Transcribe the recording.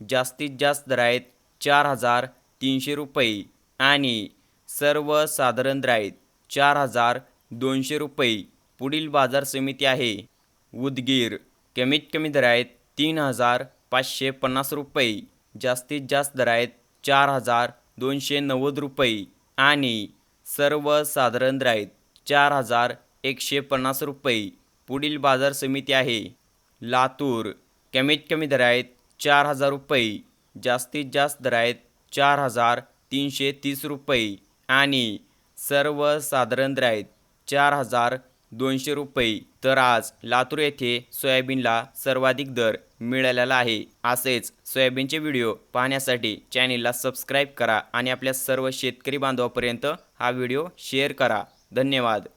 जास्तीत जास्त दर आहेत चार हजार तीनशे रुपये आणि सर्वसाधारण दर चार हजार दोनशे रुपये पुढील बाजार समिती आहे. उदगीर कमीत कमी दर आहेत तीन हजार पाचशे पन्नास रुपये जास्तीत जास्त दर आहेत चार हजार दोनशे नव्वद रुपये आणि सर्वसाधारण दर चार हजार एकशे पन्नास रुपये पुढील बाजार समिती आहे. लातूर कमीत कमी दर आहेत चार हजार रुपये जास्तीत जास्त दर आहेत चार हजार तीनशे तीस रुपये आणि सर्वसाधारण दर आहेत चार हजार दोनशे रुपये. तर आज लातूर येथे सोयाबीनला सर्वाधिक दर मिळालेला आहे. असेच सोयाबीनचे व्हिडिओ पाहण्यासाठी चॅनेलला सबस्क्राईब करा आणि आपल्या सर्व शेतकरी बांधवापर्यंत हा व्हिडिओ शेअर करा. धन्यवाद.